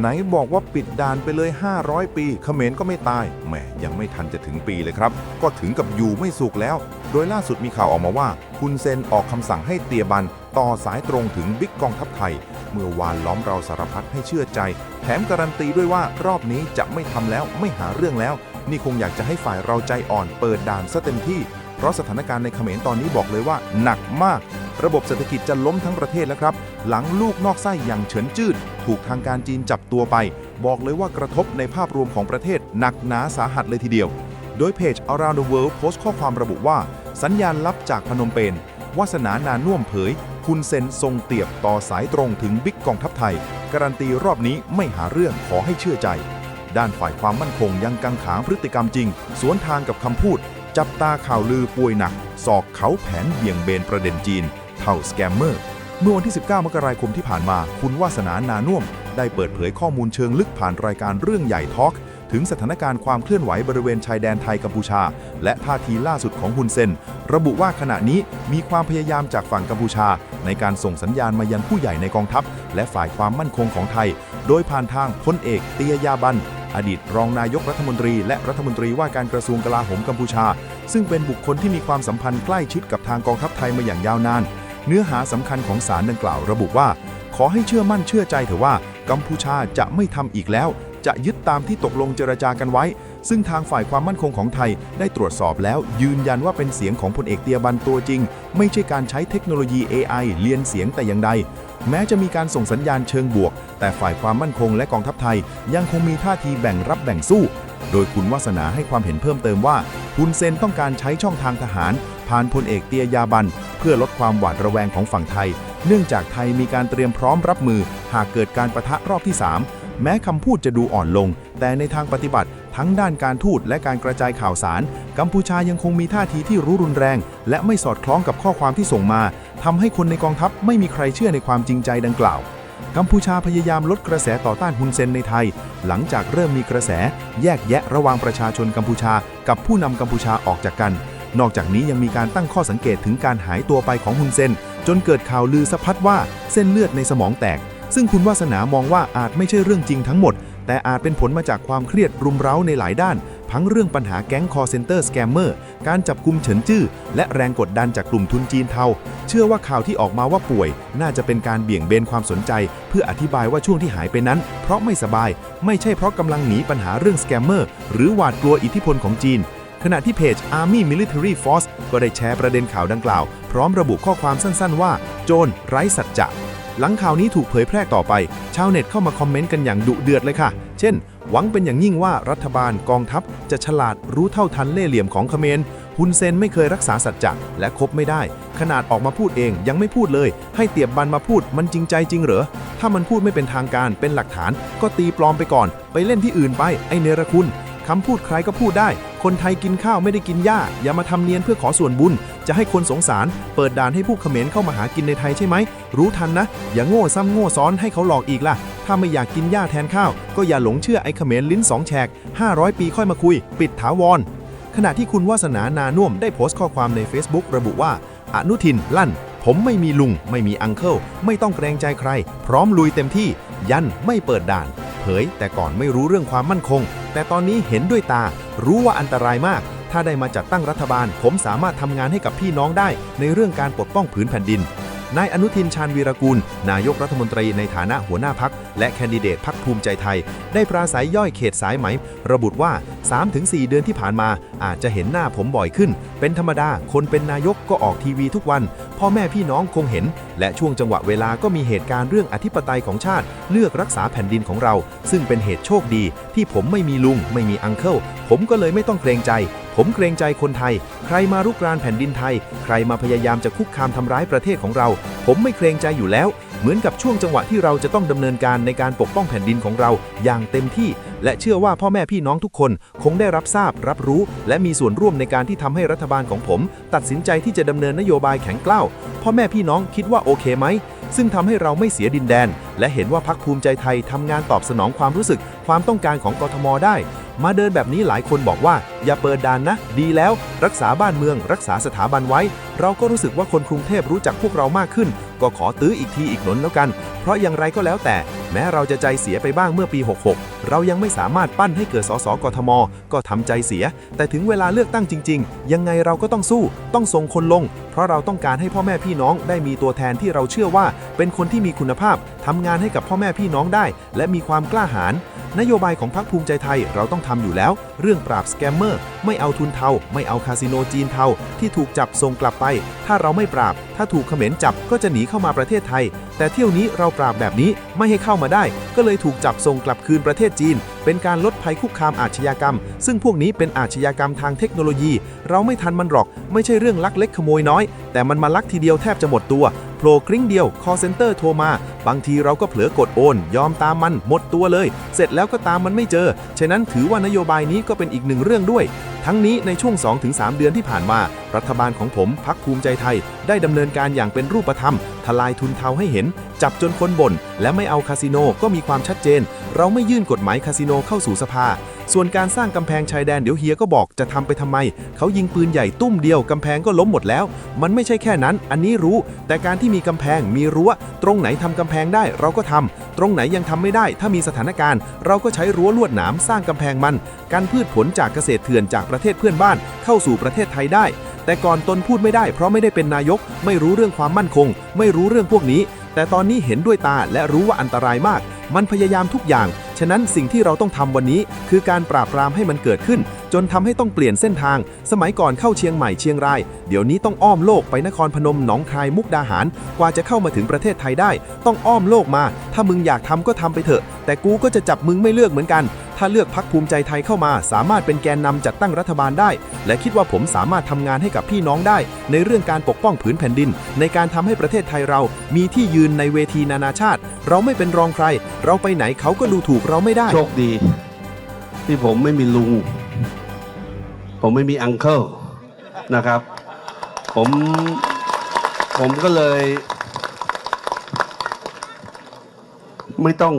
ไหนบอกว่าปิดด่านไปเลย 500 ปีเขมรก็ไม่ตายแหมยังไม่ทันจะถึงปีเลยครับ ก็ถึงกับอยู่ไม่สุขแล้ว โดยล่าสุดมีข่าวออกมาว่า คุณเซนออกคำสั่งให้เตียบัน ต่อสายตรงถึงบิ๊กกองทัพไทย เมื่อวานล้อมเราสารพัดให้เชื่อใจ แถมการันตีด้วยว่ารอบนี้จะไม่ทำแล้วไม่หาเรื่องแล้ว นี่คงอยากจะให้ฝ่ายเราใจอ่อนเปิดด่านซะเต็มที่ เพราะสถานการณ์ในเขมรตอนนี้บอกเลยว่าหนักมาก ระบบเศรษฐกิจจะล้มทั้งประเทศแล้วครับ หลังลูกนอกไส้อย่างเฉินจืด ถูกทางการจีนจับตัวไป บอกเลยว่ากระทบในภาพรวมของประเทศหนักหนาสาหัสเลยทีเดียว โดยเพจ Around the World โพสต์ข้อความระบุว่า สัญญาณลับจากพนมเปญวาสนานานุ่วมเผย คุณเซนทรงเตียบต่อสายตรงถึงบิ๊กกองทัพไทย การันตีรอบนี้ไม่หาเรื่องขอให้เชื่อใจ ด้านฝ่ายความมั่นคงยังกังขาพฤติกรรมจริง สวนทางกับคำพูด จับตาข่าวลือป่วยหนัก สอกเขาแผนเบี่ยงเบนประเด็นจีนเท่าสแกมเมอร์ เมื่อวันที่ 19 มกราคมที่ผ่านมา คุณวาสนานานุ่ม ได้เปิดเผยข้อมูลเชิงลึกผ่านรายการเรื่องใหญ่ทอล์กถึงสถานการณ์ความเคลื่อนไหวบริเวณชายแดนไทยกัมพูชา และท่าทีล่าสุดของฮุนเซน ระบุว่าขณะนี้มีความพยายามจากฝั่งกัมพูชา ในการส่งสัญญาณมายังผู้ใหญ่ในกองทัพ และฝ่ายความมั่นคงของไทย โดยผ่านทางพลเอกเตียยาบัน อดีตรองนายกรัฐมนตรี และรัฐมนตรีว่าการกระทรวงกลาโหมกัมพูชา ซึ่งเป็นบุคคลที่มีความสัมพันธ์ใกล้ชิดกับทางกองทัพไทยมาอย่างยาวนาน เนื้อหาสำคัญของสารดังกล่าวระบุว่า ขอให้เชื่อมั่นเชื่อใจเถอะว่า กัมพูชาจะไม่ทำอีกแล้ว จะยึดตามที่ตกลงเจรจากันไว้ ซึ่งทางฝ่ายความมั่นคงของไทยได้ตรวจสอบแล้วยืนยันว่าเป็นเสียงของพลเอกเตียบันตัวจริง ไม่ใช่การใช้เทคโนโลยี AI เลียนเสียงแต่อย่างใด แม้จะมีการส่งสัญญาณเชิงบวก แต่ฝ่ายความมั่นคงและกองทัพไทย ยังคงมีท่าทีแบ่งรับแบ่งสู้ โดยคุณวาสนาให้ความเห็นเพิ่มเติมว่าฮุนเซนต้องการใช้ช่องทางทหาร ผ่านพลเอกเตียยาบัน เพื่อลดความหวาดระแวงของฝั่งไทย เนื่องจากไทยมีการเตรียมพร้อมรับมือ หากเกิดการประทะรอบที่ 3 แม้คำพูดจะดูอ่อนลง แต่ในทางปฏิบัติ ทั้งด้านการทูตและการกระจายข่าวสาร กัมพูชายังคงมีท่าทีที่รู้รุนแรง และไม่สอดคล้องกับข้อความที่ส่งมาทำให้คนในกองทัพไม่มีใครเชื่อในความจริงใจดังกล่าว กัมพูชาพยายามลดกระแสต่อต้านฮุนเซนในไทย หลังจากเริ่มมีกระแสแยกแยะระหว่างประชาชนกัมพูชา กับผู้นำกัมพูชาออกจากกัน นอกจากนี้ยังมีการตั้งข้อสังเกตถึงการหายตัวไปของฮุนเซนจนเกิดข่าวลือสะพัดว่าเส้นเลือดในสมองแตก ซึ่งคุณวาสนามองว่าอาจไม่ใช่เรื่องจริงทั้งหมด แต่อาจเป็นผลมาจากความเครียดรุมเร้าในหลายด้าน ทั้งเรื่องปัญหาแก๊งคอเซนเตอร์สแกมเมอร์ การจับกลุ่มเฉินจื้อ และแรงกดดันจากกลุ่มทุนจีนเทา เชื่อว่าข่าวที่ออกมาว่าป่วย น่าจะเป็นการเบี่ยงเบนความสนใจ เพื่ออธิบายว่าช่วงที่หายไปนั้น เพราะไม่สบาย ไม่ใช่เพราะกำลังหนีปัญหาเรื่องสแกมเมอร์ หรือหวาดกลัวอิทธิพลของจีนขณะที่เพจ Army Military Force ก็ได้แชร์ประเด็นข่าวดังกล่าว พร้อมระบุข้อความสั้นๆว่า โจรไร้สัจจะ หลังข่าวนี้ถูกเผยแพร่ต่อไป ชาวเน็ตเข้ามาคอมเมนต์กันอย่างดุเดือดเลยค่ะ เช่น หวังเป็นอย่างยิ่งว่ารัฐบาลกองทัพจะฉลาดรู้เท่าทันเล่ห์เหลี่ยมของเขมรฮุนเซนไม่เคยรักษาสัจจะและคบไม่ได้ ขนาดออกมาพูดเองยังไม่พูดเลย ให้เตียบบันมาพูดมันจริงใจจริงเหรอ ถ้ามันพูดไม่เป็นทางการเป็นหลักฐาน ก็ตีปลอมไปก่อน ไปเล่นที่อื่นไปไอเนรคุณคำพูดใครก็พูดได้ คนไทยกินข้าวไม่ได้กินหญ้า อย่ามาทำเนียนเพื่อขอส่วนบุญ จะให้คนสงสาร เปิดด่านให้ผู้เขมรเข้ามาหากินในไทยใช่ไหม รู้ทันนะ อย่าโง่ซ้ำโง่ซ้อนให้เขาหลอกอีกล่ะ ถ้าไม่อยากกินหญ้าแทนข้าว ก็อย่าหลงเชื่อไอ้เขมรลิ้นสองแฉก 500 ปีค่อยมาคุย ปิดถาวร ขณะที่คุณวาสนานานุ่มได้โพสต์ข้อความใน Facebook ระบุว่า อนุทินลั่น ผมไม่มีลุง ไม่มีอังเคิล ไม่ต้องเกรงใจใคร พร้อมลุยเต็มที่ ยันไม่เปิดด่าน เผยแต่ก่อนไม่รู้เรื่องความมั่นคง แต่ตอนนี้เห็นด้วยตา รู้ว่าอันตรายมาก ถ้าได้มาจัดตั้งรัฐบาล ผมสามารถทำงานให้กับพี่น้องได้ ในเรื่องการปกป้องผืนแผ่นดิน นายอนุทินชาญวีรกูล นายกรัฐมนตรีในฐานะหัวหน้าพัก และแคนดิเดตพักภูมิใจไทย ได้ปราศัยย่อยเขตสายไหม ระบุว่า 3-4 เดือนที่ผ่านมา อาจจะเห็นหน้าผมบ่อยขึ้น เป็นธรรมดา คนเป็นนายกก็ออกทีวีทุกวัน พ่อแม่พี่น้องคงเห็น และช่วงจังหวะเวลาก็มีเหตุการณ์เรื่องอธิปไตยของชาติ เลือกรักษาแผ่นดินของเรา ซึ่งเป็นเหตุโชคดี ที่ผมไม่มีลุง ไม่มีอังเคิลผมก็เลยไม่ต้องเกรงใจ ผมเกรงใจคนไทย ใครมารุกรานแผ่นดินไทย ใครมาพยายามจะคุกคามทำร้ายประเทศของเรา ผมไม่เกรงใจอยู่แล้ว เหมือนกับช่วงจังหวะที่เราจะต้องดำเนินการในการปกป้องแผ่นดินของเรา อย่างเต็มที่ และเชื่อว่าพ่อแม่พี่น้องทุกคน คงได้รับทราบ รับรู้ และมีส่วนร่วมในการที่ทำให้รัฐบาลของผม ตัดสินใจที่จะดำเนินนโยบายแข็งกล้าวพ่อแม่พี่น้องคิดว่าโอเคไหมซึ่งทำให้เราไม่เสียดินแดน และเห็นว่าพักภูมิใจไทยทำงานตอบสนองความรู้สึก ความต้องการของกทมได้ มาเดินแบบนี้หลายคนบอกว่า อย่าเปิดด่านนะ ดีแล้ว รักษาบ้านเมือง รักษาสถาบันไว้ เราก็รู้สึกว่าคนกรุงเทพรู้จักพวกเรามากขึ้น ก็ขอตื้ออีกทีอีกหนนแล้วกัน เพราะอย่างไรก็แล้วแต่ แม้เราจะใจเสียไปบ้างเมื่อปี 66 เรายังไม่สามารถปั้นให้เกิดสสกทม ก็ทำใจเสีย แต่ถึงเวลาเลือกตั้งจริง ๆ ยังไงเราก็ต้องสู้ ต้องส่งคนลง เพราะเราต้องการให้พ่อแม่พี่น้องได้มีตัวแทนที่เราเชื่อว่า เป็นคนที่มีคุณภาพทำงานให้กับพ่อแม่พี่น้องได้ และมีความกล้าหาญนโยบายของพรรคภูมิใจไทยเราต้องทำอยู่แล้ว เรื่องปราบสแกมเมอร์ ไม่เอาทุนเทา ไม่เอาคาสิโนจีนเทา ที่ถูกจับส่งกลับไป ถ้าเราไม่ปราบ ถ้าถูกเขมรจับก็จะหนีเข้ามาประเทศไทย แต่เที่ยวนี้เราปราบแบบนี้ไม่ให้เข้ามาได้ ก็เลยถูกจับส่งกลับคืนประเทศจีน เป็นการลดภัยคุกคามอาชญากรรม ซึ่งพวกนี้เป็นอาชญากรรมทางเทคโนโลยี เราไม่ทันมันหรอก ไม่ใช่เรื่องลักเล็กขโมยน้อย แต่มันมาลักทีเดียวแทบจะหมดตัวโผล่กริ้งเดียว call center โทรมา บางทีเราก็เผลอกดโอน ยอมตามมันหมดตัวเลย เสร็จแล้วก็ตามมันไม่เจอ ฉะนั้นถือว่านโยบายนี้ก็เป็นอีกหนึ่งเรื่องด้วย ทั้งนี้ในช่วง 2-3 เดือนที่ผ่านมา รัฐบาลของผมพักภูมิใจไทย ได้ดำเนินการอย่างเป็นรูปธรรมทลายทุนเทาให้เห็น จับจนคนบ่นและไม่เอาคาสิโนก็มีความชัดเจน เราไม่ยื่นกฎหมายคาสิโนเข้าสู่สภา ส่วนการสร้างกำแพงชายแดนเดี๋ยวเฮียก็บอกจะทำไปทำไม เขายิงปืนใหญ่ตุ้มเดียวกำแพงก็ล้มหมดแล้ว มันไม่ใช่แค่นั้น อันนี้รู้ แต่การที่มีกำแพงมีรั้ว ตรงไหนทำกำแพงได้เราก็ทำตรงไหนยังทำไม่ได้ ถ้ามีสถานการณ์ เราก็ใช้รั้วลวดหนามสร้างกำแพงมัน การพืชผลจากเกษตรเถื่อนจากประเทศเพื่อนบ้าน เข้าสู่ประเทศไทยได้ แต่ก่อนตนพูดไม่ได้เพราะไม่ได้เป็นนายก ไม่รู้เรื่องความมั่นคง ไม่รู้เรื่องพวกนี้ แต่ตอนนี้เห็นด้วยตาและรู้ว่าอันตรายมาก มันพยายามทุกอย่าง ฉะนั้นสิ่งที่เราต้องทำวันนี้ คือการปราบปรามให้มันเกิดขึ้น จนทำให้ต้องเปลี่ยนเส้นทาง สมัยก่อนเข้าเชียงใหม่เชียงราย เดี๋ยวนี้ต้องอ้อมโลกไปนครพนมหนองคายมุกดาหาร กว่าจะเข้ามาถึงประเทศไทยได้ ต้องอ้อมโลกมา ถ้ามึงอยากทำก็ทำไปเถอะ แต่กูก็จะจับมึงไม่เลือกเหมือนกันถ้าเลือกพักภูมิใจไทยเข้ามา สามารถเป็นแกนนำจัดตั้งรัฐบาลได้ และคิดว่าผมสามารถทำงานให้กับพี่น้องได้ ในเรื่องการปกป้องผืนแผ่นดิน ในการทำให้ประเทศไทยเรา มีที่ยืนในเวทีนานาชาติ เราไม่เป็นรองใคร เราไปไหนเขาก็ดูถูกเราไม่ได้ โชคดี ที่ผมไม่มีลุง ผมไม่มีอังเคิลนะครับ ผมผมก็เลย ไม่ต้อง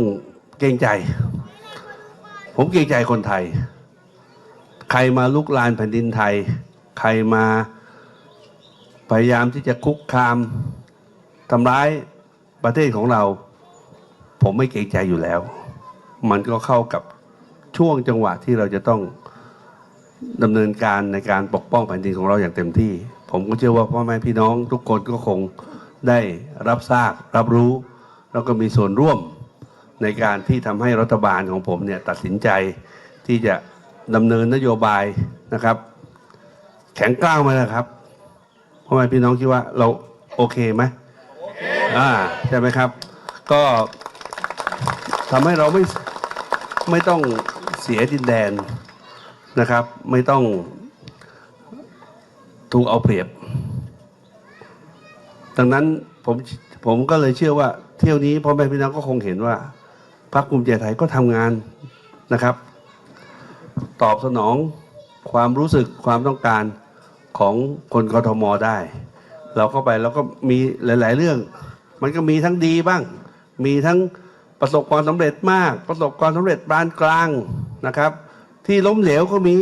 เกรงใจ ผมเกรงใจคนไทย ใครมาลุกลานแผ่นดินไทย ใครมาพยายามที่จะคุกคามทำร้ายประเทศของเรา ผมไม่เกรงใจอยู่แล้ว มันก็เข้ากับช่วงจังหวะที่เราจะต้องดำเนินการในการปกป้องแผ่นดินของเราอย่างเต็มที่ ผมก็เชื่อว่าพ่อแม่พี่น้องทุกคนก็คงได้รับทราบรับรู้ แล้วก็มีส่วนร่วมในการที่ทำให้รัฐบาลของผมเนี่ยตัดสินใจที่จะดำเนินนโยบายนะครับ แข็งกล้าวมาแล้วครับพ่อแม่พี่น้องคิดว่าเราโอเคไหมอ่าใช่ไหมครับ ก็ทำให้เราไม่ ไม่ต้องเสียดินแดนนะครับ ไม่ต้องถูกเอาเปรียบ ดังนั้นผมผมก็เลยเชื่อว่า เที่ยวนี้พ่อแม่พี่น้องก็คงเห็นว่าพรรคภูมิใจไทยก็ทำงานนะครับ ตอบสนองความรู้สึกความต้องการของคนกทมได้ เราเข้าไปแล้วก็มีหลาย ๆ เรื่อง มันก็มีทั้งดีบ้าง มีทั้ง ประสบความสำเร็จมาก ประสบความสำเร็จปานกลางนะครับ ที่ล้มเหลวก็มี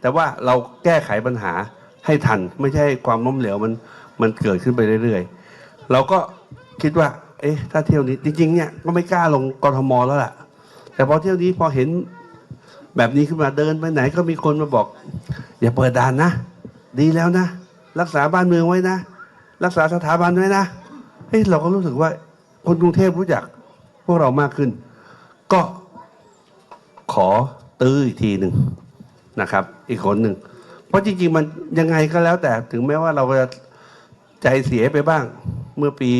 แต่ว่าเราแก้ไขปัญหาให้ทัน ไม่ใช่ความล้มเหลวมันมันเกิดขึ้นไปเรื่อยๆ เราก็คิดว่า เอ๊ะ ถ้าเที่ยวนี้จริงๆเนี่ยก็ไม่กล้าลงกรทมแล้วล่ะ แต่พอเที่ยวนี้พอเห็นแบบนี้ขึ้นมาเดินไปไหนก็มีคนมาบอก อย่าเปิดด่านนะ ดีแล้วนะ รักษาบ้านเมืองไว้นะ รักษาสถาบันไว้นะเฮ้ยเราก็รู้สึกว่าคนกรุงเทพรู้จัก พวกเรามากขึ้น ก็ขอตื้ออีกทีหนึ่งนะครับ อีกคนหนึ่ง เพราะจริงๆ มันยังไงก็แล้วแต่ถึงแม้ว่าเราจะใจเสียไปบ้างเมื่อปี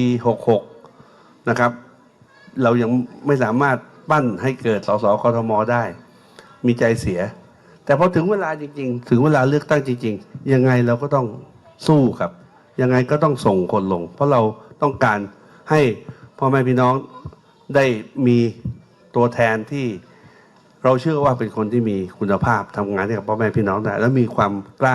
66นะครับ เรายังไม่สามารถปั้นให้เกิดสสกทมได้ มีใจเสีย แต่พอถึงเวลาจริง ๆ ถึงเวลาเลือกตั้งจริง ๆ ยังไงเราก็ต้องสู้ครับ ยังไงก็ต้องส่งคนลง เพราะเราต้องการให้พ่อแม่พี่น้อง ได้มีตัวแทนที่เราเชื่อว่าเป็นคนที่มีคุณภาพทำงานให้กับพ่อแม่พี่น้องได้และมีความกล้า